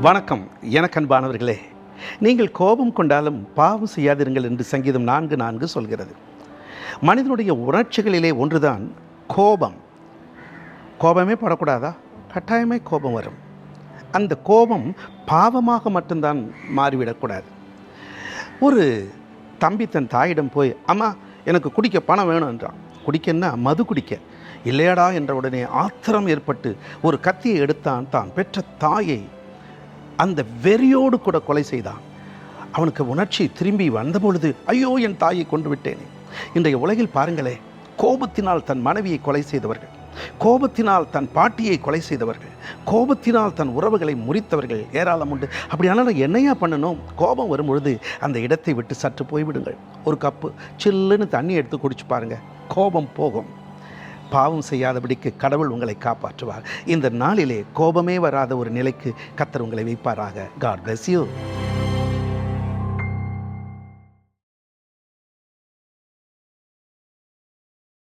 வணக்கம் எனக்கு அன்பானவர்களே நீங்கள் கோபம் கொண்டாலும் பாவம் செய்யாதிருங்கள் என்று சங்கீதம் நான்கு நான்கு சொல்கிறது. மனிதனுடைய உணர்ச்சிகளிலே ஒன்றுதான் கோபம். கோபமே படக்கூடாதா? கட்டாயமே கோபம் வரும். அந்த கோபம் பாவமாக மட்டும்தான் மாறிவிடக்கூடாது. ஒரு தம்பி தன் தாயிடம் போய் அம்மா எனக்கு குடிக்க பணம் வேணும் என்றான். குடிக்கன்னா மது குடிக்க. இல்லையடா என்ற உடனே ஆத்திரம் ஏற்பட்டு ஒரு கத்தியை எடுத்தான் தான் பெற்ற தாயை அந்த வெறியோடு கூட கொலை செய்தான். அவனுக்கு உணர்ச்சி திரும்பி வந்தபொழுது ஐயோ என் தாயை கொண்டு விட்டேனே. இன்றைய உலகில் பாருங்களே கோபத்தினால் தன் மனைவியை கொலை செய்தவர்கள். கோபத்தினால் தன் பாட்டியை கொலை செய்தவர்கள் கோபத்தினால் தன் உறவுகளை முறித்தவர்கள் ஏராளம் உண்டு. அப்படியானாலும் என்னையா பண்ணணும்? கோபம் வரும் பொழுது அந்த இடத்தை விட்டு சற்று போய்விடுங்கள். ஒரு கப்பு சில்லுன்னு தண்ணி எடுத்து குடிச்சு பாருங்க. கோபம் போகும். பாவம் செய்யாதபடிக்கு கடவுள் உங்களை காப்பாற்றுவார். இந்த நாளிலே கோபமே வராத ஒரு நிலைக்கு கத்தர் உங்களை வைப்பாராக. God bless you